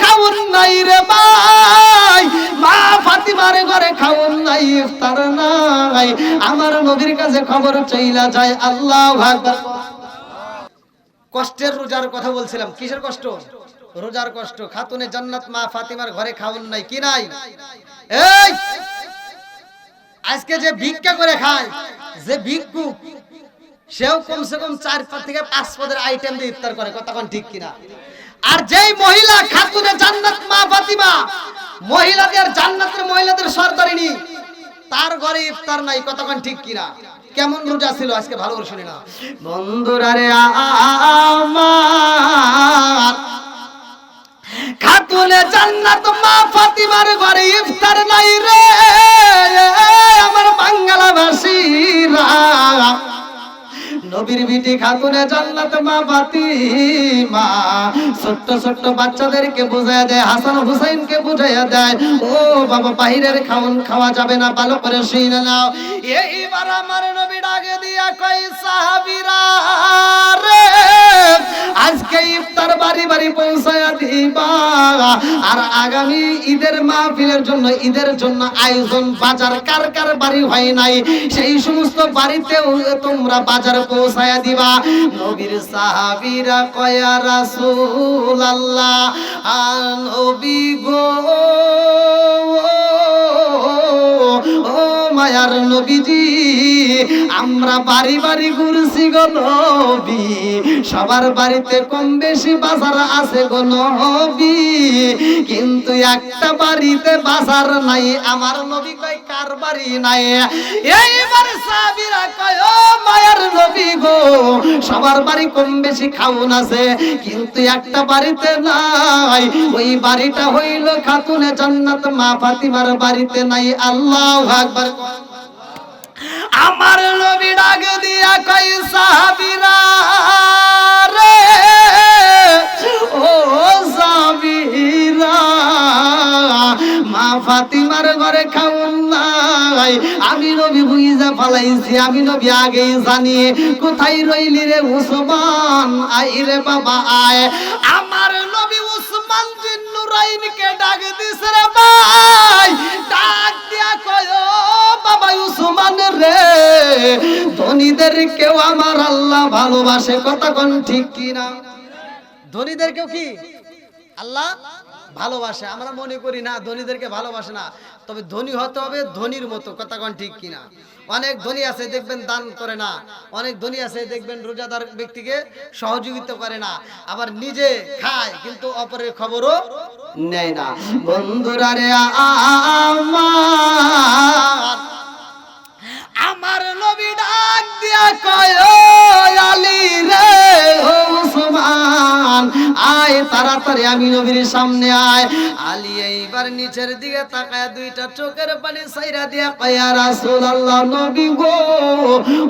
খাউন নাই রে ভাই। মা খাউন নাই, ইফতার নাই। আমার নবীর কাছে খবর চাইলা যায়, আল্লাহ কষ্টের রোজার কথা বলছিলাম, কিসের কষ্ট? রোজার কষ্ট। খাতুনে জান্নাত মা ফাতিমার ঘরে খাওন নাই, কি নাই? এই! আজকে যে ভিক্ষা করে খায়, যে ভিক্ষুক সেও কমসে কম চার থেকে পাঁচ পদের আইটেম দিয়ে ইফতার করে কতক্ষণ ঠিক কিনা? আর যেই মহিলা খাতুনে জান্নাত মা ফাতিমা, মহিলাদের জান্নাতের মহিলাদের সর্দারিনী, তার ঘরে ইফতার নাই কতক্ষণ ঠিক কিনা? কেমন রোজা ছিল? আজকে ভালো করে শুনি না। বন্ধুরা রে, আমার খাতুনে জান্নাত মা ফাতিমার ঘরে ইফতার নাই রে, আমার বাঙ্গালাবাসীরা নবীর বিটি খাতুনে জান্নাত মা ফাতিমা। ছোট্ট ছোট্ট বাচ্চাদেরকে বুঝাইয়া দেয়, হাসান হুসাইনকে বুঝাইয়া দেয়, ও বাবা, বাহিরের খাওন খাওয়া যাবে না, ভালো করে শুনে নাও। এইবার আমার নবী ডাকে দিয়া কই আর আগামী ঈদের মাহফিলের জন্য ঈদের জন্য আয়োজন বাজার কার কার বাড়ি হয় নাই সেই সমস্ত বাড়িতেও তোমরা বাজার পৌঁছায়া দিবা নবীর সাহাবীরা কয়া রাসূল আল্লাহ নবী গো ও মায়ার নবীজি, আমরা বাড়ি বাড়ি ঘুরছি গো নবী। সবার বাড়িতে কম বেশি বাজার আছে গো নবী। কিন্তু একটা বাড়িতে বাজার নাই, আমার নবী কয়, কার বাড়ি নাই? এইবার সাবিরা কয়, ও মায়ার নবী গো, সবার বাড়ি কম বেশি খাউন আছে, কিন্তু একটা বাড়িতে নাই। ওই বাড়িটা হইল খাতুনে জান্নাত, মা ফাতিমার বাড়িতে নাই। আল্লাহ আকবার। আমার নবী ডাক দিয়া কই সাহাবীরা রে, ও সাহাবীরা, মা ফাতিমার ঘরে খাউন নাই। আমি নবী বুঝা ফালাইছি, আমি নবী আগেই জানি কোথায় রইলি রে উসমান আই রে বাবা, আয়। আমার নবী উসমান জিন্নুরাইনকে ডাক দিছে রে ভাই। ডাক দিয়া কয় বাবা উসমান রে, ধনীদের কেউ আমার আল্লাহ ভালোবাসে? কথা কোন ঠিক কিনা ধনীদের কেউ কি? আল্লাহ ভালোবাসে। আমরা মনে করি না, ধনীদেরকে ভালোবাসে না। তবে ধনী হতে হবে, ধনীর মতো। কথা কোন ঠিক কিনা অনেক ধনী আছে, দেখবেন দান করে না। অনেক ধনী আছে, দেখবেন রোজাদার ব্যক্তিকে সহযোগিতা করে না। আবার নিজে খায়, কিন্তু অপরের খবরও নেয় না। বন্ধুরা রে, আমার নবী ডাক দিয়া কয় আলী আয়, তাড়াতাড়ি আমি নবীর সামনে আয়। আলী এইবার নিচের দিকে তাকায় দুইটা চোখের পানি সাইরা দিয়া নবী গো,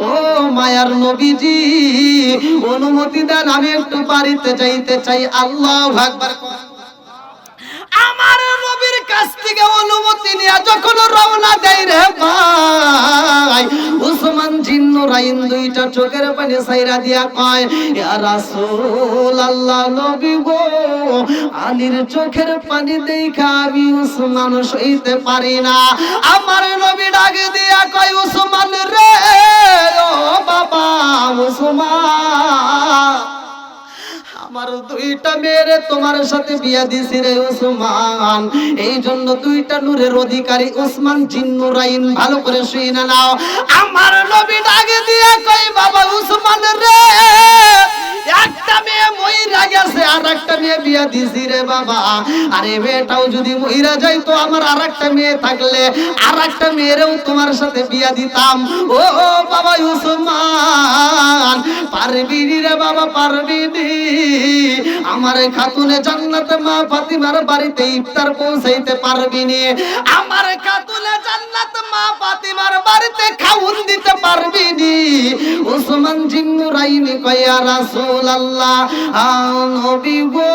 ও মায়ার নবীজি, অনুমতি দেন আমি একটু বাড়িতে যাইতে চাই। আল্লাহু আকবার আমার নবীর কাছ থেকে অনুমতি নিয়ে যখন রওনা দেয় রে ভাই দুইটা চোখের পানি সাইরা দিয়া কয়, ইয়া রাসূল আল্লাহ নবী গো, আলীর চোখের পানি দেখা আমি উসমান সইতে পারি না। আমার নবী ডাক দিয়া কয়, উসমান রে, ও বাবা, উসমান। আমার দুইটা মেয়েরে তোমার সাথে বিয়া দিছি রে উসমান এই জন্য দুইটা নূরের অধিকারী উসমান জিন্নুরাইন ভালো করে শুনে নাও। আমার নবী ডাকে দিয়া কই বাবা বিয়া দিছি রে বাবা। আরে মেয়েটাও যদি মইরা যাই তো আমার আর একটা মেয়ে থাকলে আর একটা মেয়েরেও তোমার সাথে বিয়া দিতাম। ও বাবা উসমান পারবি রে বাবা, পারবি আমার খাতুনে জান্নাতে মা ফাতিমার বাড়িতে ইফতার পৌঁছাইতে পারবি নি। আমার খাতুনে জান্নাত মা ফাতিমার বাড়িতে খাউন দিতে পারবি নি। উসমান জিন্নুরাইনি কয়া রাসূলুল্লাহ আ নবী গো।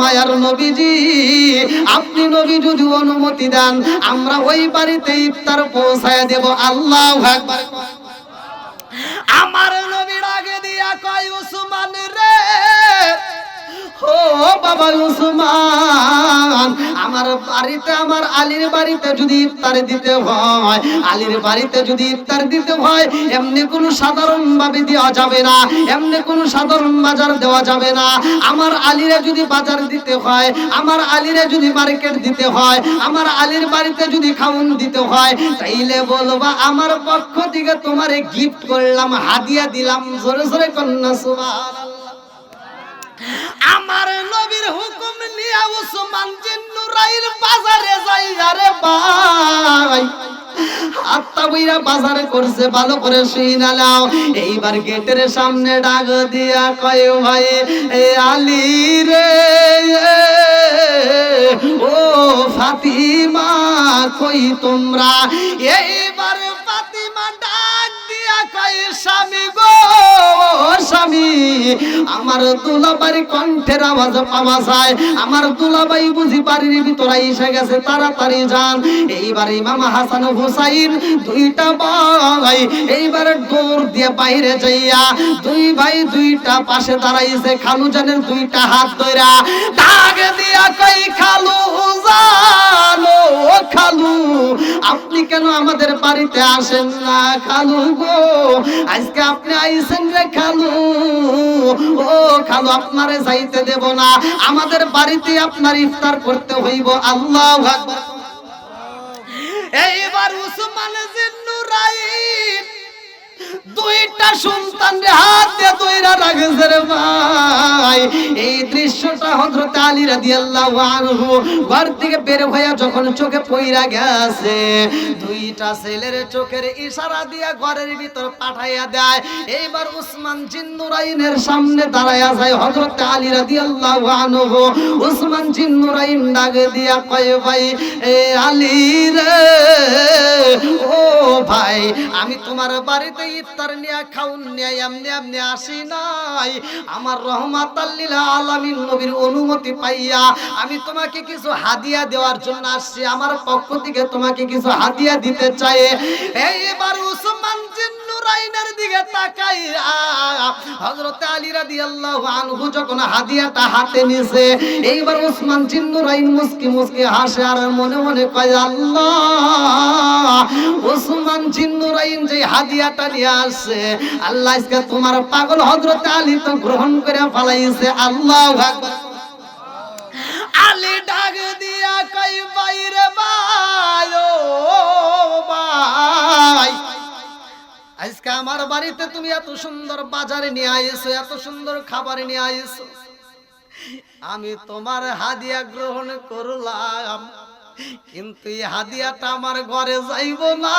মায়ার নবীজি, আপনি নবী যদি অনুমতি দেন, আমরা ওই বাড়িতে ইফতার পৌঁছায় দেব। আল্লাহ আকবার। আমার আলীর যদি বাজার দিতে হয়, আমার আলীরে যদি মার্কেট দিতে হয়, আমার আলীর বাড়িতে যদি খাউন দিতে হয়, তাইলে বলবা আমার পক্ষ থেকে তোমারে গিফট করলাম, হাদিয়া দিলাম, জোরে জোরে কন্যা, সুবহানাল্লাহ। আমার নবীর হুকুম নিয়ে উসমান বিন নুরাইর বাজারে যাই আরে ভাই। আত্মা বইরা বাজার করছে, ভালো করে শুইনা নাও। এইবার গেটের সামনে ডাক দিয়া কয়, ভাই, এ আলী রে, ও ফাতিমা, কই তোমরা? এইবার ফাতিমা ডাক দিয়া কয়, স্বামী গো আমার দুলাবাড়ি কণ্ঠের আওয়াজ পাওয়া যায়। আমার দুলাবাই বুঝি বাড়ির ভিতরে এসে গেছে, তাড়াতাড়ি যান। এইবার হাসান হুসাইন, দুইটা ভাই, এইবার দিয়ে বাইরে যাইয়া দুই ভাই দুইটা পাশে দাঁড়াইছে খালু জানের দুইটা হাত ধইরা। ডাক দিয়া কই, খালু জানো, খালু, আপনি কেন আমাদের বাড়িতে আসেন না, খালু গো? আজকে আপনি আইসেন রে খালু। ও খালু আপনারে যাইতে দেব না। আমাদের বাড়িতে আপনার ইফতার করতে হইব। আল্লাহ এইবার উসমান জিন্নুরাইন দুইটা সন্তান হাত দিয়ে দইরা রাখছে রে ভাই। এই দৃশ্যটা হযরত আলী রাদিয়াল্লাহু আনহু ঘর থেকে বের হইয়া যখন চোখে পইরা গেছে, দুইটা ছেলের চোখের ইশারা দিয়া ঘরের ভিতর পাঠাইয়া দেয়। এইবার উসমান জিন্নুরাইনের সামনে দাঁড়ায়া যায় হযরত আলী রাদিয়াল্লাহু আনহু। উসমান জিন্নুরাইন ডাক দিয়া কয়, ভাই, এ আলী রে, ও ভাই, আমি তোমার বাড়িতে ইফতার খাউন এমনি এমনি আসি নাই। আমার রহমাত আল্লিলা আলামিন নবীর অনুমতি পাইয়া আমি তোমাকে কিছু হাদিয়া দেওয়ার জন্য আসছি। আমার পক্ষ থেকে তোমাকে কিছু হাদিয়া দিতে চাই। এইবার উসমান দিকে তাকাইয়া হযরত আলী রাদিয়াল্লাহু আনহু যখন হাদিয়াটা হাতে নিছে, এইবার মুস্কি হাসে আর মনে মনে কয়, আল্লাহ জিন্নুরাইন যে হাদিয়াটা নিয়ে আল্লাহ আজকে তোমার পাগল হযরত আলী তো গ্রহণ করে ফলাইছে, আল্লাহু আলী ডাক দিয়া কই বাইরে ভাই আজকে আমার বাড়িতে তুমি এত সুন্দর বাজারে নিয়ে আইছো, এত সুন্দর খাবার নিয়ে আইছো। আমি তোমার হাদিয়া গ্রহণ করলাম, কিন্তু এই হাদিয়াটা আমার ঘরে যাইব না।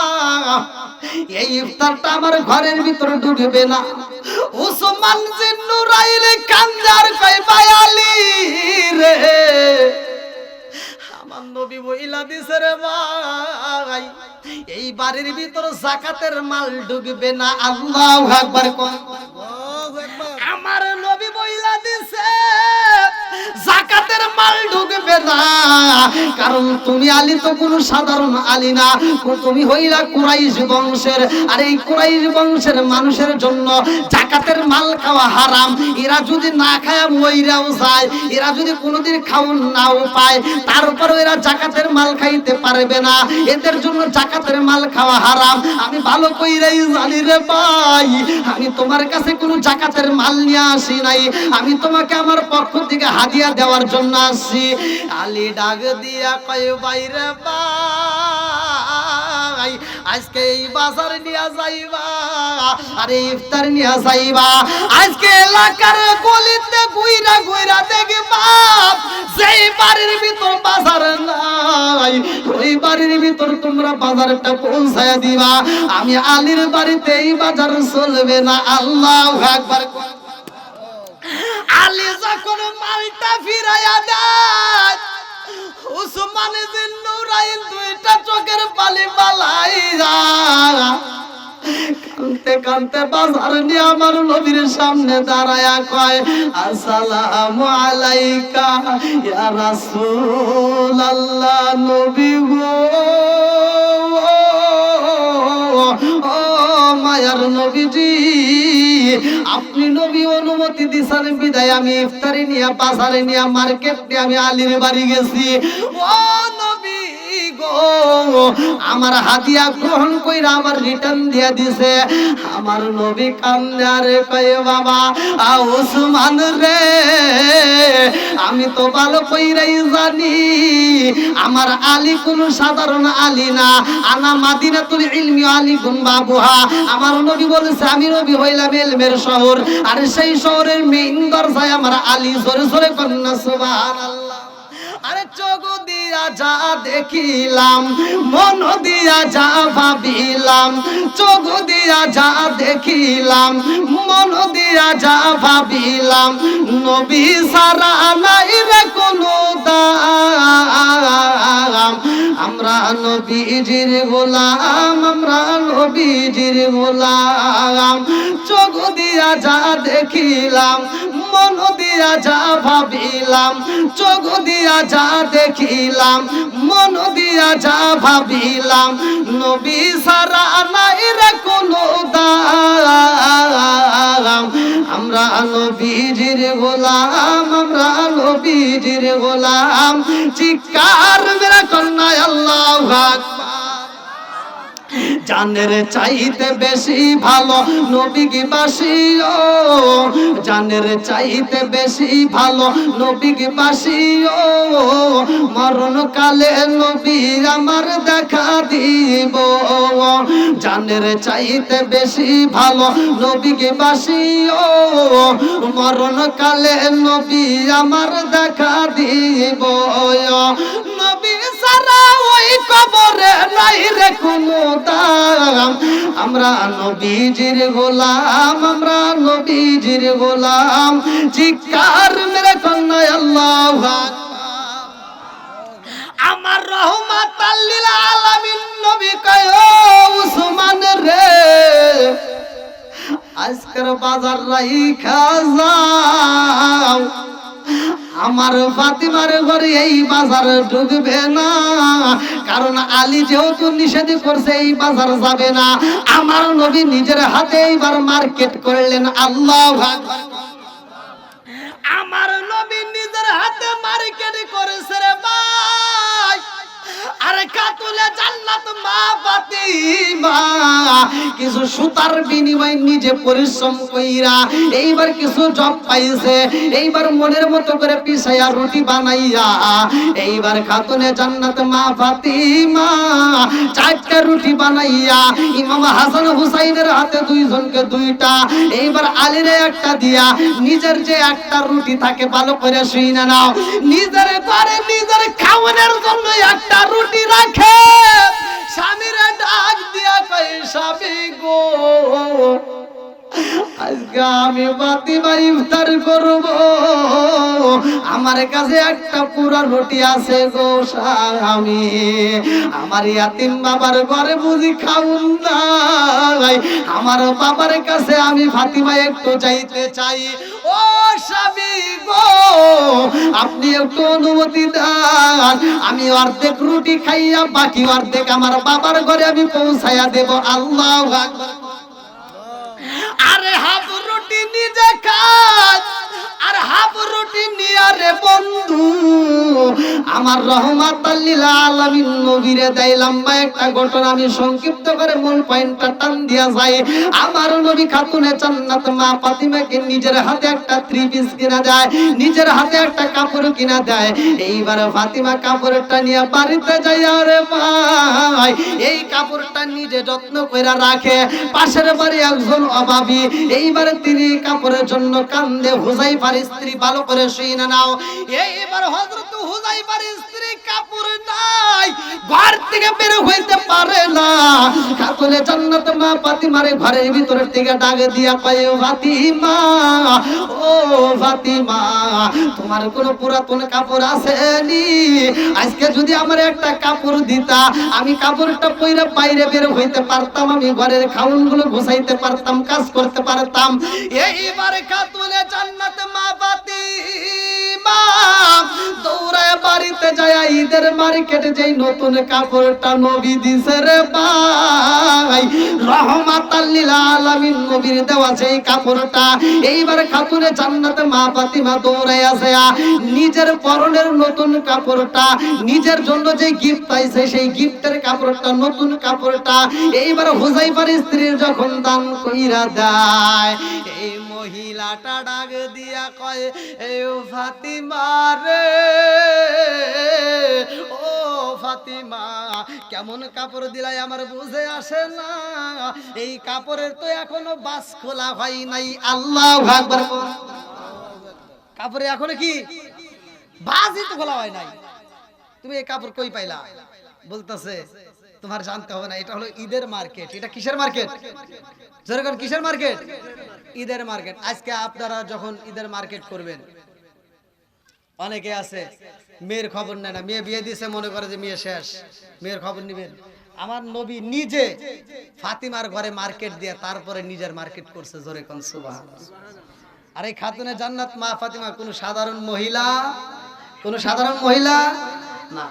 এই ইফতারটা আমার ঘরের ভিতরে ঢুকবে না। উসমান জিন্নুরাইলে কান্দার কই বায়ালি রে। আমার নবী বইলা দিছে রে ভাই। এই বাড়ির ভিতর জাকাতের মাল ঢুকবে না। আল্লাহ আকবার জাকাতের মাল ঢুকবে না। কারণ তুমি আলী তো কোনো সাধারণ আলী না। তুমি হইলা কুরাইশ বংশের। আর এই কুরাইশ বংশের মানুষের জন্য জাকাতের মাল খাওয়া হারাম। এরা যদি না খায়, মইরাও যায়। এরা যদি কোনোদিন খাউন নাও পায় তারপর এরা জাকাতের মাল খাইতে পারবে না। এদের জন্য জাকাতের মাল খাওয়া হারাম। আমি ভালো কইরাই জানি রে ভাই, আমি তোমার কাছে কোনো জাকাতের মাল নিয়ে আসি নাই। আমি তোমাকে আমার পক্ষ থেকে হাদিয়া দেওয়ার জন্য আসছি আলী ডাক দিয়া কয় বাইরে ভাই, আজকে এই বাজার নিয়ে যাইবা, আরে ইফতার নিয়ে যাইবা। আজকে এলাকার গলিতে গুইরা গুইরা দেখবা, যেই বাড়ির ভিতর বাজার নাই, ওই বাড়ির ভিতর তোমরা বাজারটা পৌঁছায় দিবা। আমি আলীর বাড়িতে এই বাজার চলবে না, আল্লাহ একবার আলী যখন মালটা ফিরাইয়া দেয়, উসমান জিন্নুরাইন দুইটা চোখের পালি বালাই যা কানতে কানতে বাজার নিয়ে আমার নবীর সামনে দাঁড়ায়া কয়, আসসালামু আলাইকা, ইয়া রাসূলুল্লাহ, নবী গো। ও মায়ার নবীজি আপনি নবী অনুমতি দিছেন, বিদায় আমি ইফতারি নিয়ে, বাজারে নিয়ে, মার্কেট নিয়ে আমি আলীর বাড়ি গেছি। ও নবী! আমার হাদিয়া গ্রহণ কইরা আমার রিটার্ন দিয়া দিছে। আমার নবী কান্দে আরে কয়ে, বাবা, আ ওসমান রে, আমি তো ভালো কইরাই জানি। আমার আলী কোন সাধারণ আলী না। আনা মাদিনাতুল ইলমি আলী গুন বাবুহা। আমার নবী বলেছে, আমি নবী হইলাম ইলমের শহর। আর সেই শহরের মেইন দরজায় আমার আলী, জোরে জোরে কন্যা সুবহানাল্লাহ। আরে চোখ দিয়া যা দেখিলাম, মন দিয়া যা ভাবিলাম, চোখ দিয়া যা দেখিলাম, মন দিয়া যা ভাবিলাম, নবী সারা নাই রে কোনো দাম। আমরা নবীজির গোলাম, আমরা নবীজির গোলাম। চোখ দিয়া যা দেখিলাম, মন দিয়া যা ভাবিলাম, চোখ দিয়া যা দেখিলাম, মন দিয়া যা ভাবিলাম, নবী সারা নাই রে কোনো দাম। আমরা নবীজির গোলাম, আমরা নবীজির গোলাম। চিকার মেরা কন্যা আল্লাহ আকবার। জানের চাইতে বেশি ভালো নবী কি বাসি ও জানের চাইতে বেশি ভালো নবী কি বাসি মরণ কালে নবী আমার দেখা দিব। জানের চাইতে বেশি ভালো নবী কি বাসি মরণ কালে নবী আমার দেখা দিব। নবী সারা ওই কবরে নাই রে কোনো দাম আমরা নবীজির গোলাম, আমরা নবীজির গোলাম। চিৎকার মেরে কন্যা আল্লাহ আমার রহমাত আল্লিল আলামিন নবী কয় উসমান রে, আজকের বাজার রাইখা যাও। আমার ফাতিমার ঘরে এই বাজার ঢুকবে না। কারণ আলী যেহেতু নিষেধ করছে, এই বাজার যাবে না। আমার নবী নিজের হাতে এইবার মার্কেট করলেন, আল্লাহ আমার নবী নিজের হাতে মার্কেট করেছে রে ভাই। আরে কাতুলে জান্নাত মা কিছু সুতার বিনিময় নিজে পরিশ্রম কইরা এইবার কিছু জব পাইছে, এইবার মনের মতো করে পিছাইয়া রুটি বানাইয়া, এইবার খাতুনে জান্নাত মা ফাতিমা চারটা রুটি বানাইয়া, ইমাম হাসান হুসাইনের হাতে দুইজনকে দুইটা, এইবার আলীরে একটা দিয়া, নিজের যে একটা রুটি থাকে ভালো করে শুই না নাও। নিজের ঘরে নিজের খাওয়ানোর জন্য একটা রুটি রাখে। স্বামীর ডাক দিয়া কয় স্বামী গো আজকে আমি বাতিমা ইফতার করব। আমার কাছে একটা পুরা রুটি আছে গো স্বামী। আমার ইয়াতিম বাবার ঘরে বুঝি খাউন নাই। আমার বাবার কাছে আমি ফাতিমা একটু যাইতে চাই। ও স্বামী গো, আপনি একটু অনুমতি দেন। আমি অর্ধেক রুটি খাইয়া বাকি অর্ধেক আমার বাবার ঘরে আমি পৌঁছাইয়া দেব। আল্লাহ আকবার। আরে হাফ রুটি নিজে খাস আর হাফ রুটি নিয়ে রে বন্ধু, আমার রহমাত আল্লিল আলামিন নবীরে দেয় লম্বা একটা ঘটনা আমি সংক্ষিপ্ত করে মূল পয়েন্টটা টান দিয়া যায় আমার নবী খাতুনে জান্নাত মা ফাতিমাকে নিজের হাতে একটা থ্রি পিস কিনা দেয়, নিজের হাতে একটা কাপড় কিনা দেয়। এইবার ফাতিমা কাপড়টা নিয়ে বাড়িতে যায় আরে ভাই, এই কাপড়টা নিজে যত্ন করে রাখে। পাশের বাড়ি একজন অভাবী, এইবার তিনি কাপড়ের জন্য কান্দে হুজাইফার স্ত্রী ভালো করে শুই না নাও। এইবার হযরত হুজাইফার স্ত্রী কাপড় নাই, ঘর থেকে বের হইতে পারে না। কাপড়ে জান্নাত মা ফাতিমারে ঘরের ভিতরের থেকে ডাক দিয়া কয় ফাতিমা, ও ফাতিমা, তোমার কোনো পুরাতন কাপড় আছে নি আজকে যদি আমার একটা কাপড় দিতা, আমি কাপড়টা পইরে বাইরে বের হইতে পারতাম, আমি ঘরের খাউনগুলো ঘুষাইতে পারতাম, কাজ করতে পারতাম। এইবারে কাতুলে জান্নাত মা এইবার খাতুনে জান্নাতে মা ফাতিমা দৌড়াই আছে নিজের পরনের নতুন কাপড়টা, নিজের জন্য যে গিফট পাইছে সেই গিফটের কাপড়টা, নতুন কাপড়টা, এইবার হুজাইফার স্ত্রীর যখন দান কইরা দেয় এই মহিলাটা ডাক দিয়া কয় এ ফাতিমা রে। ও ফাতিমা, কেমন কাপড় দিলাই আমার বুঝে আসে না। এই কাপড়ের তো এখনও বাস খোলা হয় নাই। আল্লাহ কাপড়ে এখনও কি? বাসই তো খোলা হয় নাই। তুমি এই কাপড় কই পাইলা? বলতেছে তোমার জানতে হবে না, এটা হলো ঈদের মার্কেট। এটা কিসের মার্কেট? যেরকম কিসের মার্কেট? ঈদের মার্কেট। আজকে আপনারা যখন ঈদের মার্কেট করবেন, অনেকে আছে, মেয়ের খবর নেয় না। মেয়ে বিয়ে দিয়েছে, মনে করে যে মেয়ে শেষ। মেয়ের খবর নিবেন। আমার নবী নিজে ফাতিমার ঘরে মার্কেট দিয়ে তারপরে নিজের মার্কেট করছে জোরে কোন সুবাহ আর এই খাতুনে জান্নাত মা ফাতিমা, কোন সাধারণ মহিলা? কোন সাধারণ মহিলা? না।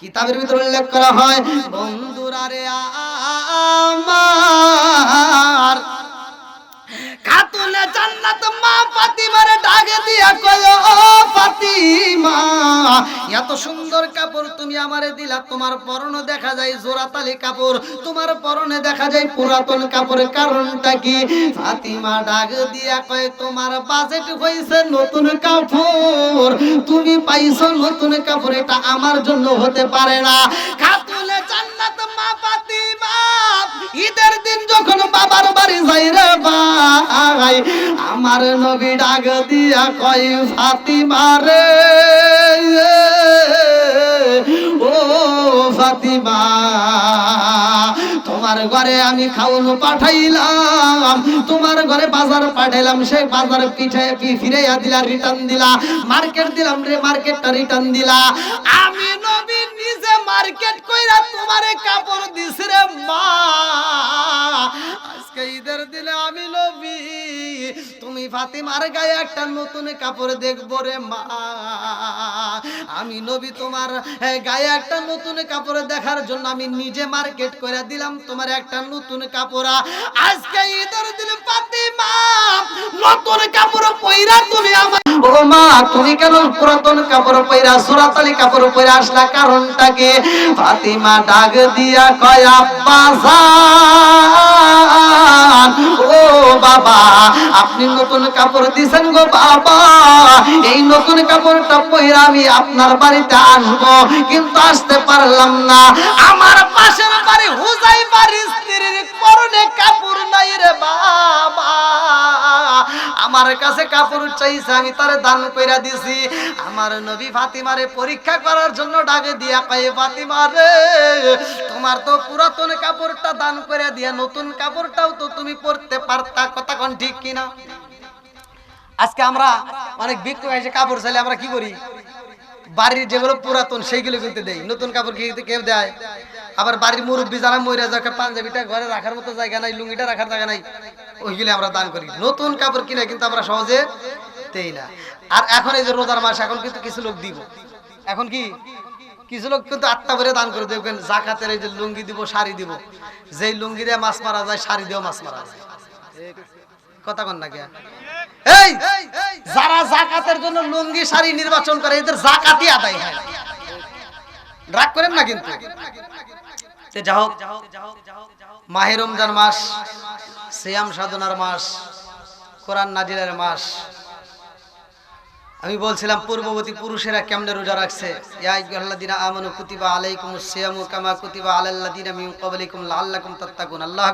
কিতাবের ভিতরে উল্লেখ করা হয় বন্ধুরা রে আমার এত সুন্দর কাপড় তুমি আমারে দিলা, তোমার পরনে দেখা যায় জোড়াতালি কাপড়, তোমার পরনে দেখা যায় পুরাতন কাপড়ের কারণটা কি? ফাতিমা ডাক দিয়া কয়, তোমার বাজেট হইছে নতুন কাপড়, তুমি পাইছো নতুন কাপড়, এটা আমার জন্য হতে পারে না। খাতুনে জান্নাত মা ফাতিমা, ঈদের দিন যখন বাবার বাড়ি যাই রে ভাই, আমার নবী ডাক দিয়া কয়, ফাতিমা রে ফাতিমা। তোমার ঘরে আমি খাওয়ানো পাঠাইলাম। তোমার ঘরে বাজার পাঠাইলাম, সেই বাজার পিঠে ফিরাইয়া দিলা রিটার্ন দিলা? মার্কেট দিলাম রে, মার্কেটটা রিটার্ন দিলা। আমি নবী নিজে মার্কেট কইরা তোমারে কাপড় দিছ রে মা। আজকে ঈদের দিনে আমি নবী, তুমি ফাতিমার গায়ে একটা নতুন কাপড় দেখব রে মা। আমি নবী তোমার গায়ে একটা নতুন কাপড় দেখার জন্য আমি নিজে মার্কেট করে দিলাম, তোমার একটা নতুন কাপড়া। আজকে ঈদের ফাতিমা, নতুন কাপড় পইরা তুমি আমার ও মা, তুমি কেন পুরাতন কাপড় পইরা, সুরাতালি কাপড় পইরা আসলা? কারণটাকে ফাতিমা ডাক দিয়া কয়, আব্বা জান ও বাবা, আপনি নতুন কাপড় দিছেন গো বাবা। এই নতুন কাপড়টা পইরা আমি আপনার বাড়িতে আসব কিন্তু আসতে পারলাম না। আমার পাশের বাড়ি হুজাই বাড়ি স্ত্রীর পরনে কাপড় নাই রে বাবা। আমার কাছে কাপড় চাইছে, আমি তারে দান কইরা দিছি। আমার নবী ফাতিমারে পরীক্ষা করার জন্য ডাকে দিয়া কয়ে, ফাতিমা রে তোমার তো পুরাতন কাপড়টা দান করে দিয়া, নতুন কাপড়টাও তো তুমি পরতে পারতা, কথা কোন ঠিক কিনা? আজকে আমরা অনেক বিক্রি এসে কাপড় চাইলে আমরা কি করি? বাড়ির যেগুলো পুরাতন, সেইগুলো কিন্তু দেই। নতুন কাপড় কি কেউ দেয়। আবার বাড়ির মুরব্বী যারা মরে যাকে পাঞ্জাবিটা ঘরে রাখার মতো জায়গা নাই, লুঙ্গিটা রাখার জায়গা নাই, ওইগুলো আমরা দান করি। নতুন কাপড় কিনে কিন্তু আমরা সহজে দেই না। আর এখন এই যে রোজার মাস, এখন কিন্তু কিছু লোক দিব। এখন কি? কিছু লোক কিন্তু আত্মা ভরে দান করে দেখবেন জাকাতের এই যে লুঙ্গি দিব, শাড়ি দিব, যেই লুঙ্গি দিয়ে মাছ মারা যায়, শাড়ি দিয়েও মাছ মারা যায়। কথা কন না কে এই, যারা জাকাতের জন্য লুঙ্গি, শাড়ি নির্বাচন করে, এদের জাকাতই আদায় হয়। রাগ করেন না কিন্তু? যা হোক, মাহে রমজান মাস, সিয়াম সাধনার মাস, কোরআন নাজিরের মাস আমি বলছিলাম, পূর্ববর্তী পুরুষেরা কেমনে রোজা রাখছে? আমানু কুতিবা আলাইকুম সিয়ামু কামা কুতিবা আলাল্লাযীনা মিন ক্বাবলিকুম লাআল্লাকুম তাত্তাকুন। আল্লাহ